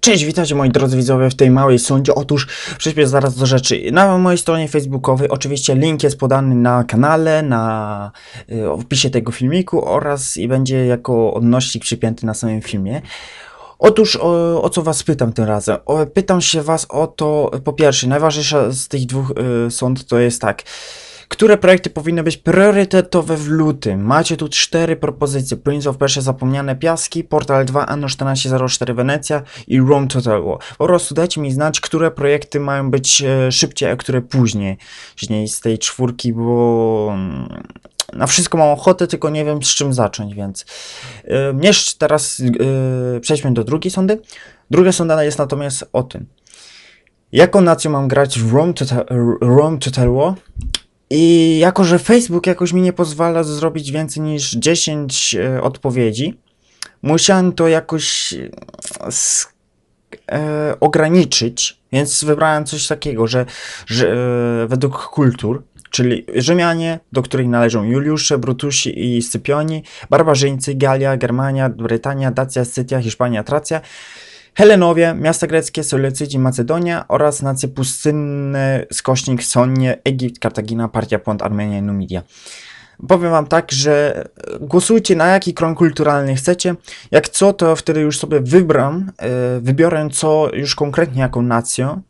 Cześć, witajcie moi drodzy widzowie w tej małej sądzie. Otóż przejdźmy zaraz do rzeczy. Na mojej stronie facebookowej oczywiście link jest podany na kanale, na y, opisie tego filmiku oraz i będzie jako odnośnik przypięty na samym filmie. Otóż o, o co was pytam tym razem? O, pytam się was o to, po pierwsze, najważniejsza z tych dwóch y, sąd to jest tak. Które projekty powinny być priorytetowe w lutym? Macie tu cztery propozycje. Prince of Persia Zapomniane Piaski, Portal 2, Anno 1404 Wenecja i Rome Total War. Po prostu dajcie mi znać, które projekty mają być e, szybciej, a które później. Później z tej czwórki, bo mm, na wszystko mam ochotę, tylko nie wiem z czym zacząć, więc jeszcze teraz e, przejdźmy do drugiej sądy. Druga sonda jest natomiast o tym. Jaką nacją mam grać w Rome Total, Rome Total War? I jako, że Facebook jakoś mi nie pozwala zrobić więcej niż 10 e, odpowiedzi, musiałem to jakoś s- e, ograniczyć, więc wybrałem coś takiego, że, że według kultur, czyli Rzymianie, do których należą Juliusze, Brutusi i Scypioni, Barbarzyńcy, Galia, Germania, Brytania, Dacja, Scytia, Hiszpania, Tracja, Helenowie, miasta greckie, Solecydzi, Macedonia oraz nacje pustynne, Skośnik, Sonie, Egipt, Kartagina, Partia, Pont, Armenia i Numidia. Powiem wam tak, że głosujcie na jaki krąg kulturalny chcecie. Jak co, to wtedy już sobie wybram, e, wybiorę co już konkretnie jaką nację.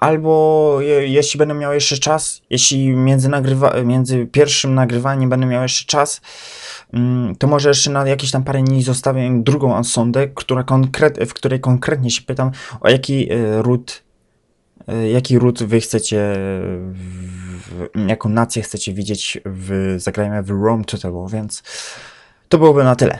Albo je, jeśli będę miał jeszcze czas, jeśli między, nagrywa, między pierwszym nagrywaniem będę miał jeszcze czas, mm, to może jeszcze na jakieś tam parę dni zostawię drugą sondę, która konkret, w której konkretnie się pytam, o jaki e, ród, e, jaki ród wy chcecie, w, jaką nację chcecie widzieć w zagraniu w Rome Total więc to byłoby na tyle.